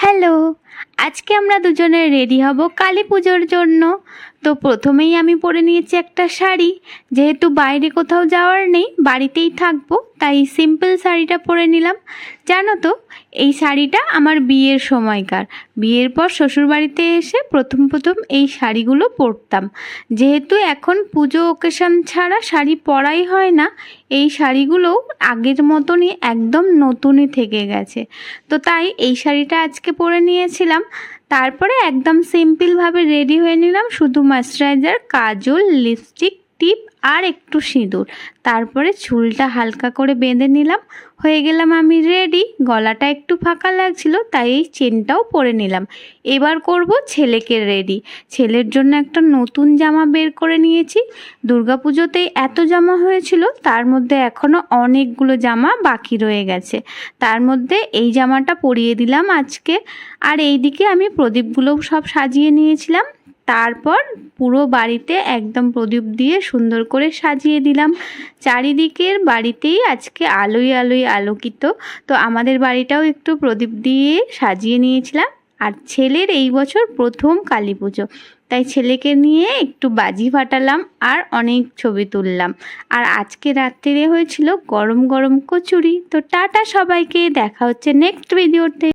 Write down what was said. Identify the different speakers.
Speaker 1: Hello আজকে আমরা দুজনে রেডি হব কালী পুজোর জন্য। তো প্রথমেই আমি পরে নিয়েছি একটা শাড়ি। যেহেতু বাইরে কোথাও যাওয়ার নেই, বাড়িতেই থাকব, তাই সিম্পল শাড়িটা পরে নিলাম। জানো তো, এই শাড়িটা আমার বিয়ের সময়কার। বিয়ের পর শ্বশুরবাড়িতে এসে প্রথম প্রথম এই শাড়িগুলো পরতাম। যেহেতু এখন পুজো ওকেশন ছাড়া শাড়ি পরাই হয় না, এই শাড়িগুলোও আগের মতনই একদম নতুনই থেকে গেছে। তো তাই এই শাড়িটা আজকে পরে নিয়েছিলাম। তারপরে একদম সিম্পলভাবে রেডি হয়ে নিলাম শুধু ময়শ্চারাইজার কাজল লিপস্টিক টিপ আর একটু সিঁদুর। তারপরে চুলটা হালকা করে বেঁধে নিলাম। হয়ে গেলাম আমি রেডি গলাটা একটু ফাঁকা লাগছিল, তাই এই চেনটাও পরে নিলাম। এবার করব ছেলেকে রেডি ছেলের জন্য একটা নতুন জামা বের করে নিয়েছি। দুর্গাপুজোতেই এত জামা হয়েছিল, তার মধ্যে এখনও অনেকগুলো জামা বাকি রয়ে গেছে। তার মধ্যে এই জামাটা পরিয়ে দিলাম আজকে। আর এইদিকে আমি প্রদীপগুলোও সব সাজিয়ে নিয়েছিলাম। তারপর পুরো বাড়িতে একদম প্রদীপ দিয়ে সুন্দর করে সাজিয়ে দিলাম। চারিদিকের বাড়িতেই আজকে আলোয় আলোয় আলোকিত। তো আমাদের বাড়িটাও একটু প্রদীপ দিয়ে সাজিয়ে নিয়েছিলাম। আর ছেলের এই বছর প্রথম কালী পুজো। তাই ছেলেকে নিয়ে একটু বাজি ফাটালাম আর অনেক ছবি তুললাম। আর আজকে রাত্রিরে হয়েছিল গরম গরম কচুরি। তো টাটা সবাইকে, দেখা হচ্ছে নেক্সট ভিডিওতে